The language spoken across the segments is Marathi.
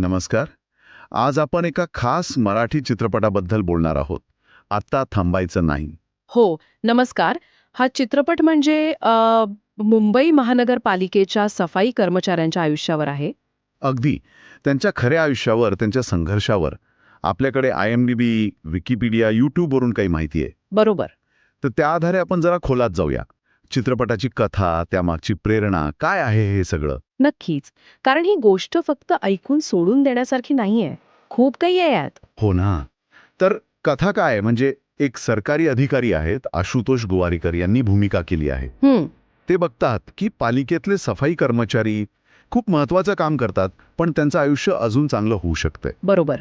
नमस्कार. आज आपण एका खास मराठी चित्रपटाबद्दल बोलणार आहोत. आता थांबायचं नाही. हो नमस्कार. हा चित्रपट म्हणजे अ, मुंबई महानगरपालिकेच्या सफाई कर्मचाऱ्यांच्या आयुष्यावर आहे? अगदी. त्यांच्या खऱ्या आयुष्यावर त्यांच्या संघर्षावर. आपल्याकडे I M D B Wikipedia यूट्यूबवरून काही माहिती आहे. बरोबर. तर त्या आधारे आपण जरा खोलात जाऊया. चित्रपटाची कथा त्यामागची प्रेरणा काय आहे हे सगळं? नक्कीच. कारण ही गोष्ट फक्त ऐकून सोडून देण्यासारखी नाहीये. खूप काही आहे यात. हो ना. तर कथा काय? म्हणजे एक सरकारी अधिकारी आहेत आशुतोष गोवारीकर यांनी भूमिका केली आहे. ते बघतात की पालिकेतले सफाई कर्मचारी खूप महत्वाचं काम करतात पण त्यांचं आयुष्य अजून चांगलं होऊ शकतंय. बरोबर.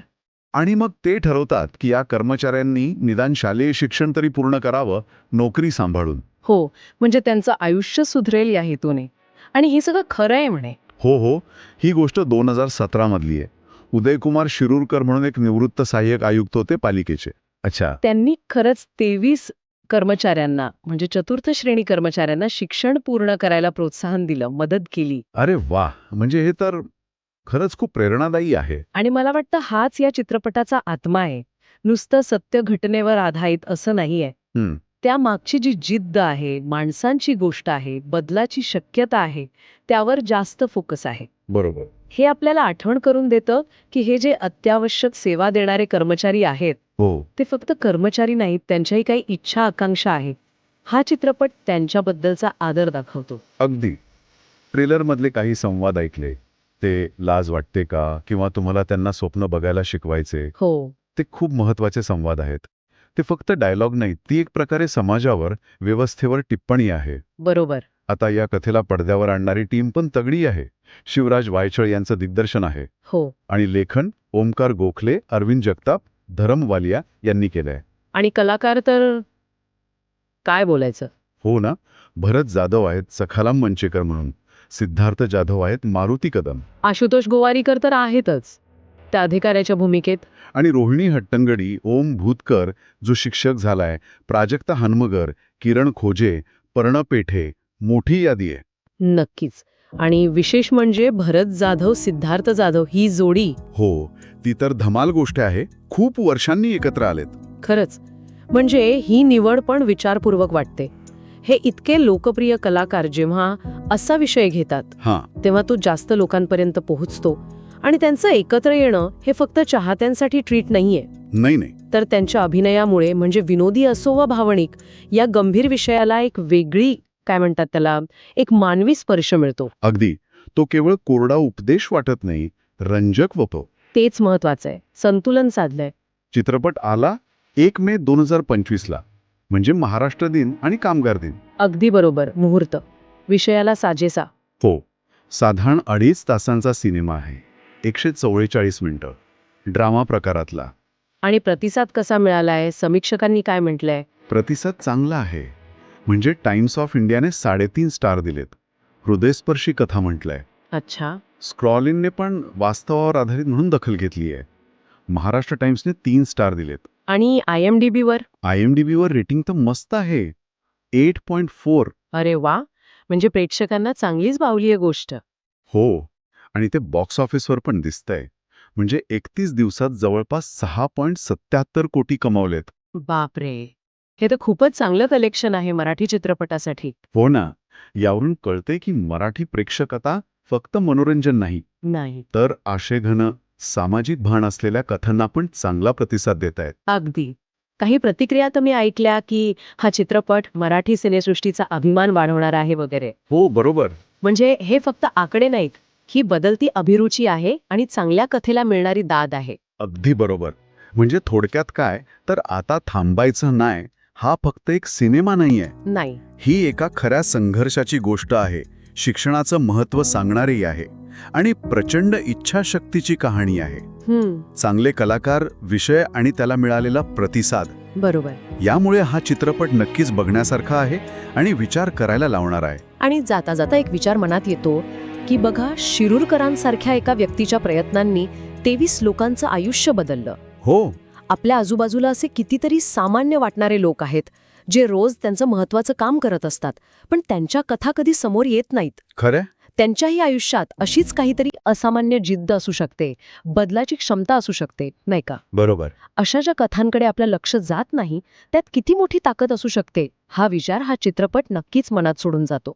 आणि मग ते ठरवतात की या कर्मचाऱ्यांनी निदान शालेय शिक्षण तरी पूर्ण करावं नोकरी सांभाळून. हो म्हणजे त्यांचं आयुष्य सुधरेल या हेतूने. आणि हे सगळं खरं आहे म्हणे. हो हो. ही गोष्ट दोन हजार सतरामधली आहे. उदयकुमार शिरूरकर म्हणून एक निवृत्त सहाय्यक आयुक्त होते पालिकेचे. अच्छा. त्यांनी खरंच तेवीस कर्मचाऱ्यांना म्हणजे चतुर्थ श्रेणी कर्मचाऱ्यांना शिक्षण पूर्ण करायला प्रोत्साहन दिलं मदत केली. अरे वा! म्हणजे हे तर खरंच खूप प्रेरणादायी आहे. आणि मला वाटतं हाच या चित्रपटाचा आत्मा आहे. नुसतं सत्य घटनेवर आधारित असं नाहीये. त्या मागची जी जिद्द आहे माणसांची गोष्ट आहे बदलाची शक्यता आहे त्यावर जास्त फोकस आहे. बरोबर. हे आपल्याला आठवण करून देतं की हे जे अत्यावश्यक सेवा देणारे कर्मचारी आहेत हो. ते फक्त कर्मचारी नाहीत त्यांच्याही काही इच्छा आकांक्षा आहेत हा चित्रपट त्यांच्याबद्दलचा आदर दाखवतो. अगदी. ट्रेलरमधले काही संवाद ऐकले. ते लाज वाटते का? किंवा तुम्हाला त्यांना स्वप्न बघायला शिकवायचे? हो. ते खूप महत्त्वाचे संवाद आहेत. ते फक्त डायलॉग नाहीत ती एक प्रकारे समाजावर व्यवस्थेवर टिप्पणी आहे. बरोबर. आता या कथेला पडद्यावर आणणारी टीम पण तगडी आहे. शिवराज वायचळ यांचं दिग्दर्शन आहे. हो. आणि लेखन ओमकार गोखले अरविंद जगताप धरम वालिया यांनी केलंय. आणि कलाकार तर काय बोलायचं? हो ना भरत जाधव आहेत सखाराम मंचेकर म्हणून. सिद्धार्थ जाधव आहेत मारुती कदम. आशुतोष गोवारीकर तर आहेतच. त्या अधिकाऱ्याच्या भूमिकेत आणि रोहिणी हट्टंगडी ओम भूतकर जो शिक्षक झालाय प्राजक्ता हनमगर किरण खोजे पर्ण पेठे मोठी यादी आहे. नक्कीच. आणि विशेष म्हणजे भरत जाधव सिद्धार्थ जाधव ही जोडी. हो ती तर धमाल गोष्ट आहे. खूप वर्षांनी एकत्र आलेत. खरंच. म्हणजे ही निवड पण विचारपूर्वक वाटते. हे इतके लोकप्रिय कलाकार जेव्हा असा विषय घेतात हां. तेव्हा तो जास्त लोकांपर्यंत पोहोचतो. आणि त्यांचं एकत्र येणं हे फक्त चाहत्यांसाठी ट्रीट नाहीये. नाही नाही. तर त्यांच्या अभिनयामुळे म्हणजे विनोदी असो वा भावनिक या गंभीर विषयाला एक वेगळी काय म्हणतात त्याला एक मानवी स्पर्श मिळतो. अगदी. तो केवळ कोरडा उपदेश वाटत नाही रंजक वतो तेच महत्वाचं आहे संतुलन साधलंय. चित्रपट आला एक मे दोन हजार पंचवीसला. म्हणजे महाराष्ट्र दिन आणि कामगार दिन. अगदी बरोबर. मुहूर्त. विषयाला साजेसा. हो. साधारण अडीच तासांचा सिनेमा आहे. एकशे चव्वेचाळीस मिनिटं. ड्रामा प्रकारातला. आणि प्रतिसाद कसा मिळालाय? समीक्षकांनी काय म्हटलंय? प्रतिसाद चांगला आहे. म्हणजे टाइम्स ऑफ इंडियाने साडेतीन स्टार दिलेत. हृदयस्पर्शी कथा म्हटलंय. अच्छा. स्क्रॉलिनने पण वास्तवावर आधारित म्हणून दखल घेतली आहे महाराष्ट्र टाइम्सने तीन स्टार दिलेत. आणि आय एम डी बीवर आय एम डी बीवर रेटिंग तर मस्त आहे. Eight point four. अरे वा. म्हणजे प्रेक्षकांना चांगलीच बावली आहे गोष्ट. हो. आणि ते बॉक्स ऑफिसवर पण दिसतंय. म्हणजे एकतीस दिवसात जवळपास सहा पॉईंट सत्याहत्तर कोटी कमावलेत. बापरे! हे तर खूपच चांगलं कलेक्शन आहे मराठी चित्रपटासाठी. हो ना. यावरून कळते की मराठी प्रेक्षक आता फक्त मनोरंजन नाही. नाही. तर आशेघन सामाजिक भान असलेल्या कथांना पण चांगला प्रतिसाद देत आहेत अगदी. काही प्रतिक्रिया तर मी ऐकल्या की हा चित्रपट मराठी सिनेसृष्टीचा अभिमान वाढवणार आहे वगैरे? हो बरोबर. म्हणजे हे फक्त आकडे नाहीत ही बदलती अभिरुची आहे आणि चांगल्या कथेला मिळणारी दाद आहे. अगदी बरोबर. म्हणजे थोडक्यात काय? तर आता थांबायचं नाही. हा फक्त एक सिनेमा नाहीये. नाही. ही एका खऱ्या संघर्षाची गोष्ट आहे. शिक्षणाचं महत्त्व सांगणारी आहे. आणि प्रचंड इच्छाशक्तीची कहाणी आहे. चांगले कलाकार विषय आणि त्याला मिळालेला प्रतिसाद. बरोबर. यामुळे हा चित्रपट नक्कीच बघण्यासारखा आहे आणि विचार करायला लावणार आहे. आणि जाता जाता एक विचार मनात येतो की बघा शिरूरकरांसारख्या एका व्यक्तीच्या प्रयत्नांनी तेवीस लोकांचं आयुष्य बदललं. हो. आपल्या आजूबाजूला असे कितीतरी सामान्य वाटणारे लोक आहेत जे रोज त्यांचं महत्वाचं काम करत असतात पण त्यांच्या कथा कधी समोर येत नाहीत. खरं? त्यांच्याही आयुष्यात अशीच काहीतरी असामान्य जिद्द असू शकते बदलाची क्षमता असू शकते नाही का? बरोबर. अशा ज्या कथांकडे आपलं लक्ष जात नाही त्यात किती मोठी ताकद असू शकते हा विचार हा चित्रपट नक्कीच मनात सोडून जातो.